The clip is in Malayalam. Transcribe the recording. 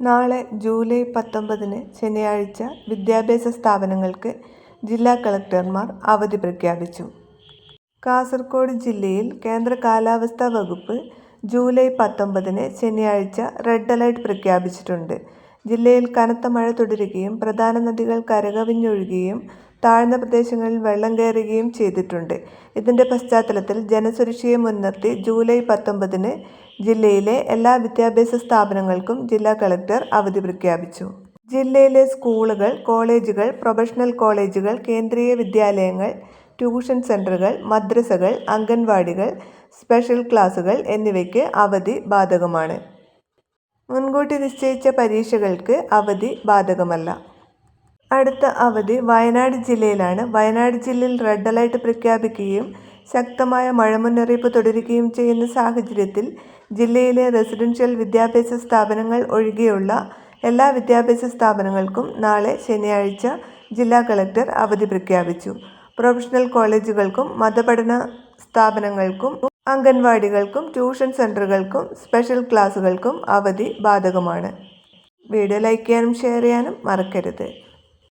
നാളെ ജൂലൈ പത്തൊമ്പതിന് ശനിയാഴ്ച വിദ്യാഭ്യാസ സ്ഥാപനങ്ങൾക്ക് ജില്ലാ കളക്ടർമാർ അവധി പ്രഖ്യാപിച്ചു. കാസർഗോഡ് ജില്ലയിൽ കേന്ദ്ര കാലാവസ്ഥാ വകുപ്പ് ജൂലൈ പത്തൊമ്പതിന് ശനിയാഴ്ച റെഡ് അലർട്ട് പ്രഖ്യാപിച്ചിട്ടുണ്ട്. ജില്ലയിൽ കനത്ത മഴ തുടരുകയും പ്രധാന നദികൾ കരകവിഞ്ഞൊഴുകുകയും താഴ്ന്ന പ്രദേശങ്ങളിൽ വെള്ളം കയറുകയും ചെയ്തിട്ടുണ്ട്. ഇതിന്റെ പശ്ചാത്തലത്തിൽ ജനസുരക്ഷയെ മുൻനിർത്തി ജൂലൈ പത്തൊമ്പതിന് ജില്ലയിലെ എല്ലാ വിദ്യാഭ്യാസ സ്ഥാപനങ്ങൾക്കും ജില്ലാ കളക്ടർ അവധി പ്രഖ്യാപിച്ചു. ജില്ലയിലെ സ്കൂളുകൾ, കോളേജുകൾ, പ്രൊഫഷണൽ കോളേജുകൾ, കേന്ദ്രീയ വിദ്യാലയങ്ങൾ, ട്യൂഷൻ സെന്ററുകൾ മദ്രസകൾ, അംഗൻവാടികൾ, സ്പെഷ്യൽ ക്ലാസുകൾ എന്നിവയ്ക്ക് അവധി ബാധകമാണ്. മുൻകൂട്ടി നിശ്ചയിച്ച പരീക്ഷകൾക്ക് അവധി ബാധകമല്ല. അടുത്ത അവധി വയനാട് ജില്ലയിലാണ്. വയനാട് ജില്ലയിൽ റെഡ് അലർട്ട് പ്രഖ്യാപിക്കുകയും ശക്തമായ മഴ മുന്നറിയിപ്പ് തുടരുകയും ചെയ്യുന്ന സാഹചര്യത്തിൽ ജില്ലയിലെ റെസിഡൻഷ്യൽ വിദ്യാഭ്യാസ സ്ഥാപനങ്ങൾ ഒഴികെയുള്ള എല്ലാ വിദ്യാഭ്യാസ സ്ഥാപനങ്ങൾക്കും നാളെ ശനിയാഴ്ച ജില്ലാ കളക്ടർ അവധി പ്രഖ്യാപിച്ചു. പ്രൊഫഷണൽ കോളേജുകൾക്കും മതപഠന സ്ഥാപനങ്ങൾക്കും അംഗൻവാടികൾക്കും ട്യൂഷൻ സെന്ററുകൾക്കും സ്പെഷ്യൽ ക്ലാസുകൾക്കും അവധി ബാധകമാണ്. വീഡിയോ ലൈക്ക് ചെയ്യാനും ഷെയർ ചെയ്യാനും മറക്കരുത്.